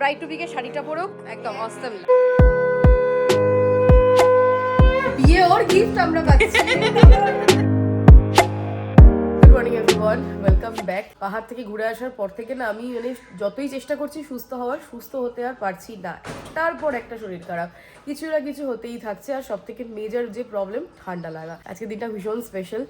Bright two বিকে শাড়িটা পরো একদম অস্তম বিয়ে ওর গিফট আমরা পাচ্ছি। এভরিওয়ান ওয়েলকাম ব্যাক পাহাড় থেকে ঘুরে আসার পর থেকে না, আমি মানে যতই চেষ্টা করছি সুস্থ হওয়ার, সুস্থ হতে আর পারছি না। তারপর একটা শরীর খারাপ। কিছু না কিছু হতেই থাকছে আর সব থেকে মেজর যে প্রবলেম ঠান্ডা লাগা। আজকে দিনটা ভীষণ স্পেশাল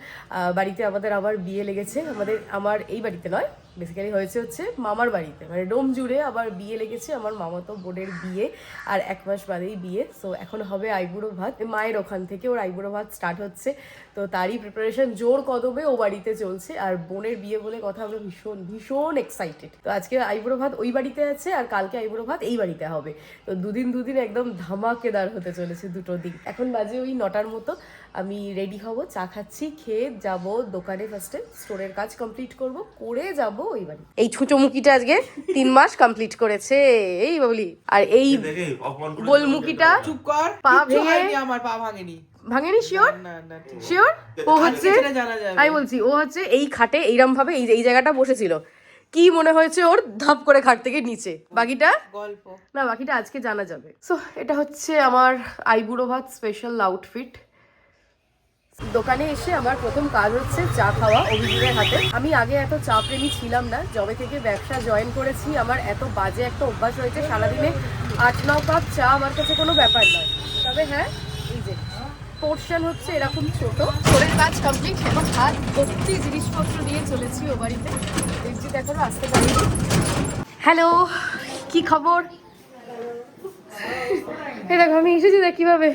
বাড়িতে আমাদের আবার বিয়ে লেগেছে। আমাদের, আমার এই বাড়িতে নয় বেসিক্যালি হয়েছে হচ্ছে মামার বাড়িতে। মানে ডোম জুড়ে আবার বিয়ে লেগেছে, আমার মামা তো বোনের বিয়ে, আর এক মাস বাদেই বিয়ে। সো এখন হবে আইবুড়ো ভাত মায়ের ওখান থেকে ওর আইবুড়ো ভাত স্টার্ট হচ্ছে। তো তারই প্রিপারেশন জোর কদমে ও বাড়িতে চলছে আর বোনের বিয়ে বলে কথা আমরা ভীষণ ভীষণ এক্সাইটেড তো আজকে আইবুড়ো ভাত ওই বাড়িতে আছে আর কালকে আইবুড়ো ভাত এই বাড়িতে হবে। তো দুদিন দুদিন একদম ধামাকেদার হতে চলেছে দুটো দিন। এখন বাজে ওই নটার মতো। আমি রেডি হব চা খাচ্ছি খেয়ে যাব দোকানে ফার্স্টে স্টোরের কাজ কমপ্লিট করব করে যাব ওই বাড়ি। এই ছুঁচোমুখিটা আজকে তিন মাস কমপ্লিট করেছে এই বাবলি। আর এই গোলমুখিটা চুপ কর। পা ভেঙে- আমার পা ভাঙেনি। ভাঙেনি শিওর শিওর ও হচ্ছে আমি বলছি ও হচ্ছে এই খাটে এইরকম ভাবে এই এই জায়গাটা বসেছিল। কি মনে হয়েছে ওর? ধাপ করে খাট থেকে নিচে। বাকিটা? গল্প। না বাকিটা আজকে জানা যাবে। সো এটা হচ্ছে আমার আইবুড়ো ভাত স্পেশাল আউটফিট দোকানে এসে আমার প্রথম কাজ হচ্ছে চা খাওয়া অভিজিতের হাতে। আমি আগে এত চা প্রেমী ছিলাম না। জবে থেকে ব্যবসা জয়েন করেছি। আমার এত বাজে একটা অভ্যাস হয়েছে সারাদিনে। আট ন কাপ চা আমার কাছে কোনো ব্যাপার নয়। তবে হ্যাঁ এই যে। পোর্শন হচ্ছে এরকম ছোট। শরীর কাজ কমপ্লিট এবং হাত ভর্তি জিনিসপত্র নিয়ে চলেছি ও বাড়িতে। দেখছি এখনও আসতে পারিনি হ্যালো কি খবর? এই দেখো আমি এসেছি দেখ কীভাবে।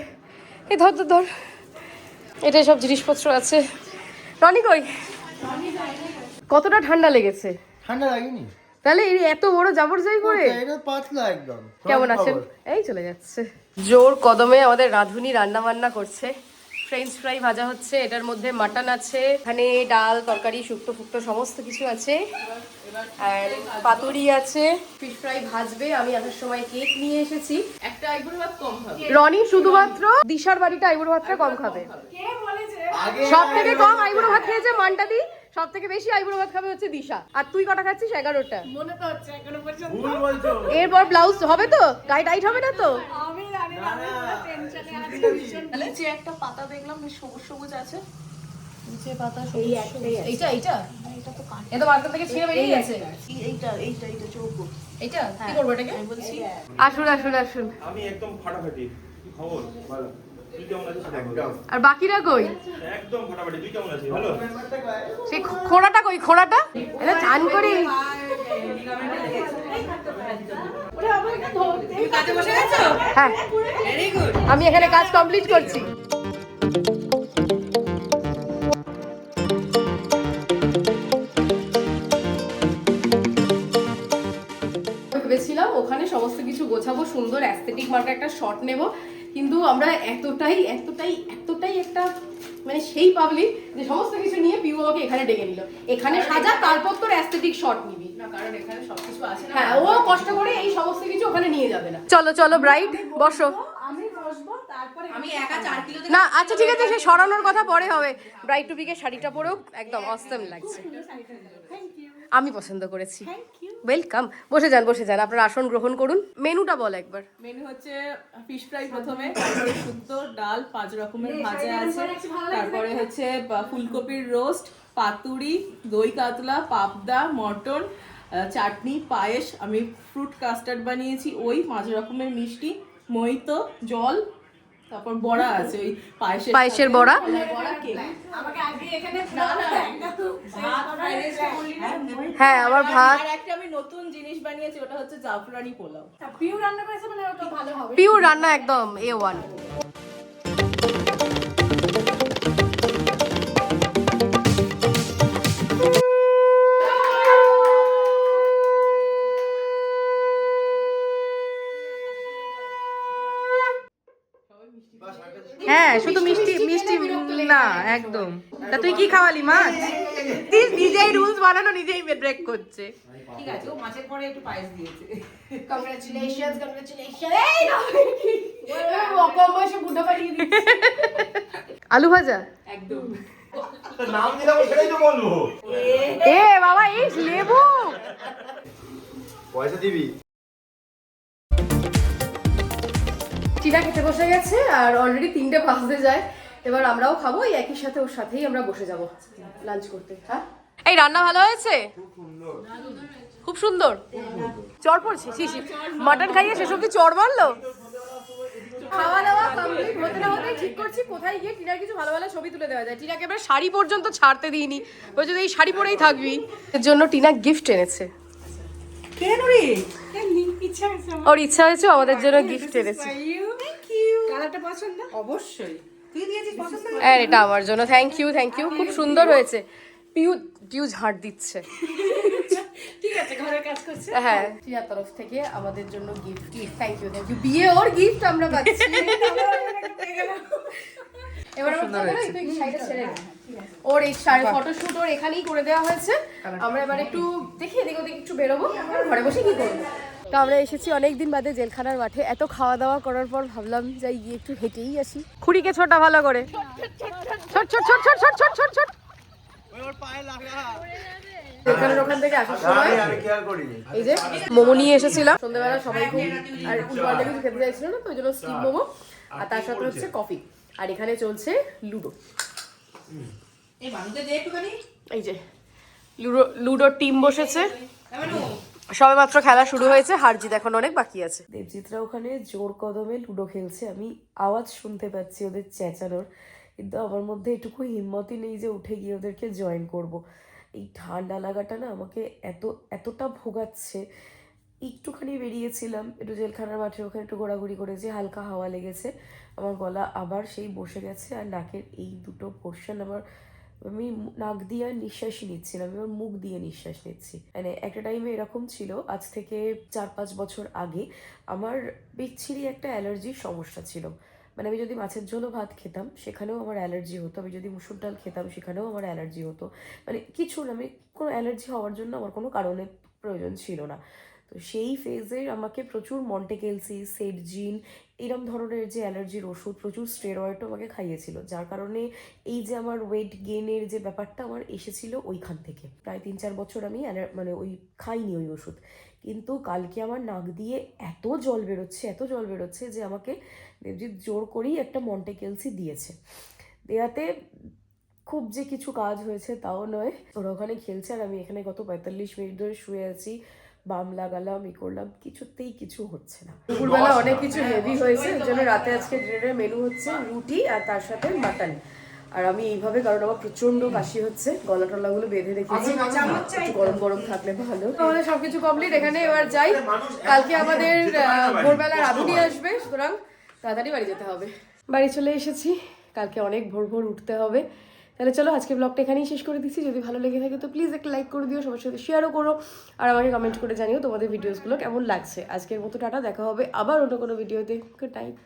এ ধর ধর ধর। এটাই সব জিনিসপত্র আছে। রনি কই? কতটা ঠান্ডা লেগেছে? ঠান্ডা লাগেনি? তাহলে এই এত বড় জাবর যাই করে? এটা পাতলা একদম। কেমন আছেন? এই চলে যাচ্ছে। জোর কদমে আমাদের রাঁধুনি রান্না বান্না করছে। ফ্রেঞ্চ ফ্রাই ভাজা হচ্ছে এটার মধ্যে মাটন আছে এখানে ডাল তরকারি শুক্তো ফুক্তো সমস্ত কিছু আছে। আর পাতুরি আছে। ফিশ ফ্রাই ভাজবে আমি আসার সময় কেক নিয়ে এসেছি। একটা আইবুড়ো ভাত কম খাবে। রনি শুধুমাত্র দিশার বাড়িটা আইবুড়ো ভাতটা কম খাবে। সব থেকে কম আইবুড়ো ভাত খেয়েছে মানটা দি সব থেকে বেশি আইবুড়ো ভাত খাবে হচ্ছে দিশা। আর তুই কটা খাচ্ছিস? এগারোটা। মনে তো হচ্ছে এখনও পর্যন্ত। ভুল বলছো। এরপর ব্লাউজ হবে তো? গায়ে টাইট হবে না তো? আমি জানি না আমি পুরো টেনশনে আছি। নিচে একটা পাতা দেখলাম সবুজ সবুজ আছে। নিচে পাতা সবুজ এইটা এইটা? এটা তো কাট থেকে ছিঁড়ে বেরিয়ে গেছে। এইটা এইটা এইটা চৌকো এইটা? কি করব এটাকে? আমি বলছি। আসুন আসুন আসুন। আমি একদম ফাটাফাটি। কি খবর? ভালো। আর বাকিরা কই? একদম ফাটাফাটি তুই কেমন আছিস ভালো? সেই খোড়াটা কই? খোড়াটা? এটা চান করি। কাজে হ্যাঁ। আমি এখানে কাজ কমপ্লিট করছি। ভেবেছিলাম ওখানে সমস্ত কিছু গোছাবো সুন্দর অ্যাস্থেটিক মার্কা একটা শট নেব। কিন্তু আমরা এতটাই এতটাই এতটাই একটা মানে সেই পাবলিক যে সমস্ত কিছু নিয়ে পিউ আমাকে এখানে ডেকে নিল। এখানে সাজা তারপর তোর অ্যাস্থেটিক শট নিবি। না কারণ এখানে সবকিছু আছে না। হ্যাঁ ও কষ্ট করে এই সমস্ত কিছু ওখানে নিয়ে যাবে না। চলো চলো ব্রাইট বসো। আমি একা চার কিলো না আচ্ছা ঠিক আছে সে সরানোর কথা পরে হবে। ব্রাইট টু বিকে শাড়িটা পরেও একদম অস্তম লাগছে। আমি পছন্দ করেছি। ওয়েলকাম বসে যান বসে যান। আপনার আসন গ্রহণ করুন। মেনুটা বল একবার। মেনু হচ্ছে ফিশ ফ্রাই প্রথমে। তারপরে শুক্তো ডাল পাঁচ রকমের ভাজা আছে। তারপরে হচ্ছে ফুলকপির রোস্ট পাতুরি দই কাতলা পাবদা মটন চাটনি পায়েস। আমি ফ্রুট কাস্টার্ড বানিয়েছি ওই পাঁচ রকমের মিষ্টি মইতো জল তারপর বড়া আছে ওই পায়েসের পায়েসের বড়া? বড়া কেক না, না, ভাত হ্যাঁ আমার ভাত আর একটা আমি নতুন জিনিস বানিয়েছি ওটা হচ্ছে জাফরানি পোলাও। পিওর রান্না একদম এ ওয়ান হ্যাঁ শুধু মিষ্টি মিষ্টি না একদম। তা তুই কি খাওয়ালি মাছ? নিজেই রুলস বানানো নিজেই ব্রেক করছে। ঠিক আছে ও মাছের পরে একটু পায়েস দিয়েছে। কংগ্রাচুলেশনস কংগ্রাচুলেশন এই না কম বয়সে দিচ্ছি। আলু ভাজা? একদম। নাম দিলাম সেটাই তো বলব। এ বাবা এই লেবু। পয়সা দিবি? টিনা খেতে বসে গেছে আর অলরেডি তিনটে বাজতে যায়। এবার আমরাও খাব এই একই সাথে ওর সাথেই আমরা বসে যাব লাঞ্চ করতে। হ্যাঁ? এই রান্না ভালো হয়েছে? খুব সুন্দর। চর পড়ছে শিশি মাটন খাইয়ে শেষ অব্দি চর মারলো? খাওয়া দাওয়া কমপ্লিট হতে না হতে ঠিক করছি কোথায় গিয়ে টিনার কিছু ভালো ভালো ছবি তুলে দেওয়া যায়। টিনাকে এবার শাড়ি পর্যন্ত ছাড়তে দিইনি বলছে এই শাড়ি পরেই থাকবি। এর জন্য টিনা গিফট এনেছে। কেন রে? ইচ্ছা হয়েছে আমার। ওর ইচ্ছা হয়েছে আমাদের জন্য গিফট এনেছে। কালারটা পছন্দ? অবশ্যই। আর এটা আমার জন্য থ্যাংক ইউ থ্যাংক ইউ খুব সুন্দর হয়েছে। পিউ পিউ ঝাড় দিচ্ছে। ঠিক আছে ঘরের কাজ করছে। হ্যাঁ। টিয়ার তরফ থেকে আমাদের জন্য gift thank you thank you বিয়ে ওর গিফট আমরা পাচ্ছি। এবার দে। ওর এই শাড়ি ফটোশুট ওর এখানেই করে দেওয়া হয়েছে। আমরা এবার একটু দেখি এদিক ওদিক একটু বেরোবো। ঘরে বসে কি করব? তো আমরা এসেছি অনেকদিন বাদে জেলখানার মাঠে। এত খাওয়া দাওয়া করার পর ভাবলাম যাই গিয়ে একটু হেঁটেই আসি। খুঁড়িকে ছোটা ভালো করে। ছোট ছোট ছোট ছোট ছোট ছোট ছোট। ছোট জেলখানার ওখান থেকে আসার সময় আমি কেয়ার করিনি। এই যে মোমো নিয়ে এসেছিলাম। সন্ধ্যেবেলা সবাই খুব আর উল্টোপাল্টা কিছু খেতে চাইছিল না তো ওই জন্য স্টিম মোমো। আর তার সাথে হচ্ছে কফি আর এখানে চলছে লুডো। এই যে লুডো লুডোর টিম বসেছে। সবে মাত্র খেলা শুরু হয়েছে হার জিত এখন অনেক বাকি আছে। দেবজিৎরা ওখানে জোর কদমে লুডো খেলছে। আমি আওয়াজ শুনতে পাচ্ছি ওদের চেঁচানোর, কিন্তু আমার মধ্যে এটুকু হিম্মতই নেই যে উঠে গিয়ে ওদেরকে জয়েন করব। এই ঠান্ডা লাগাটা না আমাকে এত, এতটা ভোগাচ্ছে। একটুখানি বেরিয়েছিলাম, একটু জেলখানার মাঠে, ওখানে একটু ঘোরাঘুরি করেছি, হালকা হাওয়া লেগেছে। আমার গলা আবার সেই বসে গেছে, আর নাকের এই দুটো পোর্শন আমার আমি নাক দিয়ে নিঃশ্বাসই নিচ্ছি না আমি মুখ দিয়ে নিঃশ্বাস নিচ্ছি। মানে একটা টাইমে এরকম ছিল, আজ থেকে চার পাঁচ বছর আগে আমার বিচ্ছিরি একটা অ্যালার্জির সমস্যা ছিল। মানে আমি যদি মাছের ঝোলও ভাত খেতাম, সেখানেও আমার অ্যালার্জি হতো। আমি যদি মুসুর ডাল খেতাম, সেখানেও আমার অ্যালার্জি হতো। মানে কিছু না আমি কোনো অ্যালার্জি হওয়ার জন্য আমার কোনো কারণের প্রয়োজন ছিল না। তো সেই ফেজের আমাকে প্রচুর মন্টেকেলসি সেটজিন এরম ধরনের যে অ্যালার্জির ওষুধ প্রচুর স্টেরয়েডও আমাকে খাইয়েছিল। যার কারণে এই যে আমার ওয়েট গেনের যে ব্যাপারটা আমার এসেছিল ওইখান থেকে। প্রায় তিন চার বছর আমি মানে ওই খাইনি ওই ওষুধ। কিন্তু কালকে আমার নাক দিয়ে এত জল বেরোচ্ছে, এত জল বেরোচ্ছে যে আমাকে দেবজিৎ জোর করেই একটা মন্টেকেলসি দিয়েছে। দেয়াতে খুব যে কিছু কাজ হয়েছে তাও নয়। ওরা ওখানে খেলছে আর আমি এখানে গত পঁয়তাল্লিশ মিনিট ধরে শুয়ে আছি। বাম লাগালাম ই করলাম কিছুতেই কিছু হচ্ছে না। দুপুরবেলা অনেক কিছু হেভি হয়েছে ওই জন্য রাতে আজকে ডিনারের মেনু হচ্ছে রুটি আর তার সাথে মাটন আর আমি এইভাবে কারণ আমার প্রচণ্ড কাশি হচ্ছে গলা টলাগুলো বেঁধে রেখেছি। একটু গরম গরম থাকলে ভালো। আমাদের সবকিছু কমপ্লিট এখানে এবার যাই। কালকে আমাদের আহ, ভোরবেলা রাধুনি আসবে সুতরাং তাড়াতাড়ি বাড়ি যেতে হবে। বাড়ি চলে এসেছি কালকে অনেক ভোর ভোর উঠতে হবে। তাহলে চলো আজকে ব্লগটা এখানেই শেষ করে দিচ্ছি। যদি ভালো লেগে থাকে তো প্লিজ একটা লাইক করে দিও, সবার সাথে শেয়ারও করো। আর আমাকে কমেন্ট করে জানিও তোমাদের ভিডিওসগুলো কেমন লাগছে। আজকের মতো টাটা, দেখা হবে আবার অন্য কোনো ভিডিওতে গুড নাইট